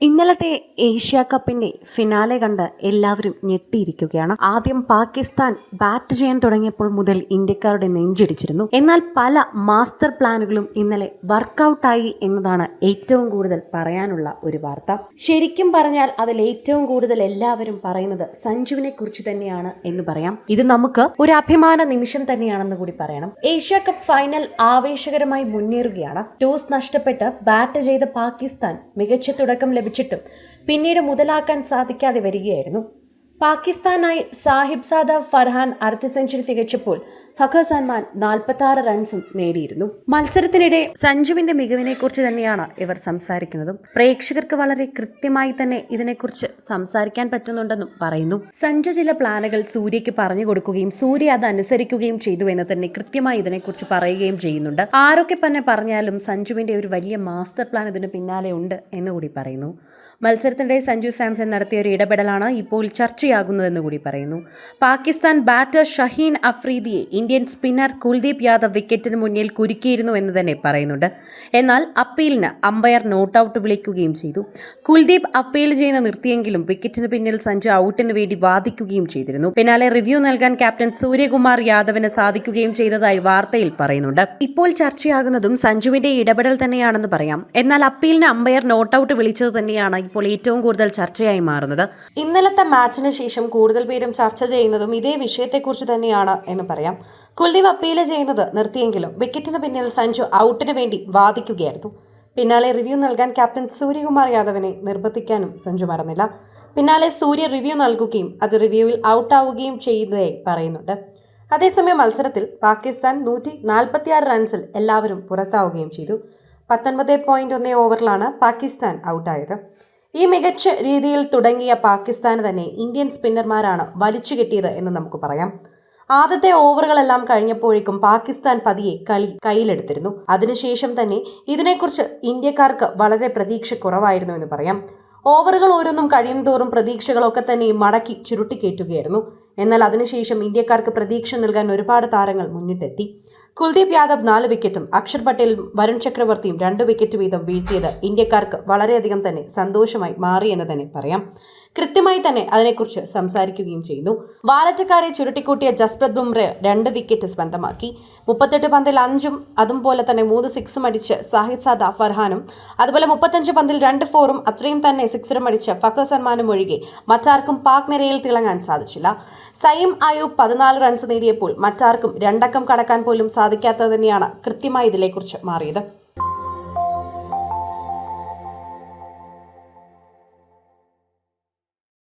ഇന്നലത്തെ ഏഷ്യ കപ്പിന്റെ ഫിനാലെ കണ്ട് എല്ലാവരും ഞെട്ടിയിരിക്കുകയാണ്. ആദ്യം പാകിസ്ഥാൻ ബാറ്റ് ചെയ്യാൻ തുടങ്ങിയപ്പോൾ മുതൽ ഇന്ത്യക്കാരുടെ നെഞ്ചിടിച്ചിരുന്നു. എന്നാൽ പല മാസ്റ്റർ പ്ലാനുകളും ഇന്നലെ വർക്കൗട്ടായി എന്നതാണ് ഏറ്റവും കൂടുതൽ പറയാനുള്ള ഒരു വാർത്ത. ശരിക്കും പറഞ്ഞാൽ അതിൽ ഏറ്റവും കൂടുതൽ എല്ലാവരും പറയുന്നത് സഞ്ജുവിനെ കുറിച്ച് തന്നെയാണ് എന്ന് പറയാം. ഇത് നമുക്ക് ഒരു അഭിമാന നിമിഷം തന്നെയാണെന്ന് കൂടി പറയണം. ഏഷ്യ കപ്പ് ഫൈനൽ ആവേശകരമായി മുന്നേറുകയാണ്. ടോസ് നഷ്ടപ്പെട്ട് ബാറ്റ് ചെയ്ത പാകിസ്ഥാൻ മികച്ച തുടക്കം ലഭിച്ചിട്ടും പിന്നീട് മുതലാക്കാൻ സാധിക്കാതെ വരികയായിരുന്നു. പാകിസ്ഥാനായി സാഹിബ് സാദ ഫർഹാൻ അർദ്ധ സെഞ്ചുറി തികച്ചപ്പോൾ ഫഖർ സൽമാൻ നാൽപ്പത്തി റൺസും നേടിയിരുന്നു. മത്സരത്തിനിടെ സഞ്ജുവിന്റെ മികവിനെ കുറിച്ച് തന്നെയാണ് ഇവർ സംസാരിക്കുന്നതും. പ്രേക്ഷകർക്ക് വളരെ കൃത്യമായി തന്നെ ഇതിനെക്കുറിച്ച് സംസാരിക്കാൻ പറ്റുന്നുണ്ടെന്നും പറയുന്നു. സഞ്ജു ചില പ്ലാനുകൾ സൂര്യയ്ക്ക് പറഞ്ഞു കൊടുക്കുകയും സൂര്യ അത് അനുസരിക്കുകയും ചെയ്തു എന്ന് തന്നെ കൃത്യമായി ഇതിനെക്കുറിച്ച് പറയുകയും ചെയ്യുന്നുണ്ട്. ആരൊക്കെ തന്നെ പറഞ്ഞാലും സഞ്ജുവിന്റെ ഒരു വലിയ മാസ്റ്റർ പ്ലാൻ ഇതിന് പിന്നാലെ ഉണ്ട് എന്നുകൂടി പറയുന്നു. മത്സരത്തിനിടെ സഞ്ജു സാംസൺ നടത്തിയ ഒരു ഇടപെടലാണ് ഇപ്പോൾ ചർച്ചയാകുന്നതെന്ന് കൂടി പറയുന്നു. പാകിസ്ഥാൻ ബാറ്റർ ഷഹീൻ അഫ്രീദിയെ ഇന്ത്യൻ സ്പിന്നർ കുൽദീപ് യാദവ് വിക്കറ്റിന് മുന്നിൽ കുരുക്കിയിരുന്നു എന്ന് തന്നെ പറയുന്നുണ്ട്. എന്നാൽ അപ്പീലിന് അമ്പയർ നോട്ട് ഔട്ട് വിളിക്കുകയും ചെയ്തു. കുൽദീപ് അപ്പീൽ ചെയ്യുന്ന നിർത്തിയെങ്കിലും വിക്കറ്റിന് പിന്നിൽ സഞ്ജു ഔട്ടിന് വേണ്ടി വാദിക്കുകയും ചെയ്തിരുന്നു. പിന്നാലെ റിവ്യൂ നൽകാൻ ക്യാപ്റ്റൻ സൂര്യകുമാർ യാദവിന് സാധിക്കുകയും ചെയ്തതായി വാർത്തയിൽ പറയുന്നുണ്ട്. ഇപ്പോൾ ചർച്ചയാകുന്നതും സഞ്ജുവിന്റെ ഇടപെടൽ തന്നെയാണെന്ന് പറയാം. എന്നാൽ അപ്പീലിന് അമ്പയർ നോട്ട് ഔട്ട് വിളിച്ചത് തന്നെയാണ് ഇപ്പോൾ ഏറ്റവും കൂടുതൽ ചർച്ചയായി മാറുന്നത്. ഇന്നലത്തെ മാച്ചിന് ശേഷം കൂടുതൽ പേരും ചർച്ച ചെയ്യുന്നതും ഇതേ വിഷയത്തെക്കുറിച്ച് തന്നെയാണ് എന്ന് പറയാം. കുൽദീപ് അപ്പീൽ ചെയ്യുന്നത് നിർത്തിയെങ്കിലും വിക്കറ്റിന് പിന്നിൽ സഞ്ജു ഔട്ടിന് വേണ്ടി വാദിക്കുകയായിരുന്നു. പിന്നാലെ റിവ്യൂ നൽകാൻ ക്യാപ്റ്റൻ സൂര്യകുമാർ യാദവിനെ നിർബന്ധിക്കാനും സഞ്ജു മറന്നില്ല. പിന്നാലെ സൂര്യ റിവ്യൂ നൽകുകയും അത് റിവ്യൂവിൽ ഔട്ടാവുകയും ചെയ്യുന്നതായി പറയുന്നുണ്ട്. അതേസമയം മത്സരത്തിൽ പാകിസ്ഥാൻ നൂറ്റി നാൽപ്പത്തിയാറ് റൺസിൽ എല്ലാവരും പുറത്താവുകയും ചെയ്തു. പത്തൊൻപത് പോയിന്റ് ഒന്നേ ഓവറിലാണ് പാകിസ്ഥാൻ ഔട്ടായത്. ഈ മികച്ച രീതിയിൽ തുടങ്ങിയ പാകിസ്ഥാന് തന്നെ ഇന്ത്യൻ സ്പിന്നർമാരാണ് വലിച്ചു കെട്ടിയത് എന്ന് നമുക്ക് പറയാം. ആദ്യത്തെ ഓവറുകളെല്ലാം കഴിഞ്ഞപ്പോഴേക്കും പാകിസ്ഥാൻ പതിയെ കളി കയ്യിലെടുത്തിരുന്നു. അതിനുശേഷം തന്നെ ഇതിനെക്കുറിച്ച് ഇന്ത്യക്കാർക്ക് വളരെ പ്രതീക്ഷ കുറവായിരുന്നു എന്ന് പറയാം. ഓവറുകൾ ഓരോന്നും കഴിയും തോറും പ്രതീക്ഷകളൊക്കെ തന്നെ മടക്കി ചുരുട്ടിക്കേറ്റുകയായിരുന്നു. എന്നാൽ അതിനുശേഷം ഇന്ത്യക്കാർക്ക് പ്രതീക്ഷ നൽകാൻ ഒരുപാട് താരങ്ങൾ മുന്നിട്ടെത്തി. കുൽദീപ് യാദവ് നാല് വിക്കറ്റും അക്ഷർ പട്ടേലും വരുൺ ചക്രവർത്തിയും രണ്ട് വിക്കറ്റ് വീതം വീഴ്ത്തിയത് ഇന്ത്യക്കാർക്ക് വളരെയധികം തന്നെ സന്തോഷമായി മാറി എന്ന് തന്നെ പറയാം. കൃത്യമായി തന്നെ അതിനെക്കുറിച്ച് സംസാരിക്കുകയും ചെയ്യുന്നു. വാലറ്റക്കാരെ ചുരുട്ടിക്കൂട്ടിയ ജസ്പ്രത് ബുംറ രണ്ട് വിക്കറ്റ് സ്വന്തമാക്കി. മുപ്പത്തെട്ട് പന്തിൽ അഞ്ചും അതുപോലെ തന്നെ മൂന്ന് സിക്സും അടിച്ച് സാഹിദ് സാദ ഫർഹാനും അതുപോലെ മുപ്പത്തഞ്ച് പന്തിൽ രണ്ട് ഫോറും അത്രയും തന്നെ സിക്സറും അടിച്ച് ഫക്കർ സൽമാനും ഒഴികെ മറ്റാർക്കും പാക് നിരയിൽ തിളങ്ങാൻ സാധിച്ചില്ല. സയിം അയൂബ് പതിനാല് റൺസ് നേടിയപ്പോൾ മറ്റാർക്കും രണ്ടക്കം കടക്കാൻ പോലും സാധിക്കാത്തത് തന്നെയാണ് കൃത്യമായി ഇതിനെക്കുറിച്ച് മാറിയത്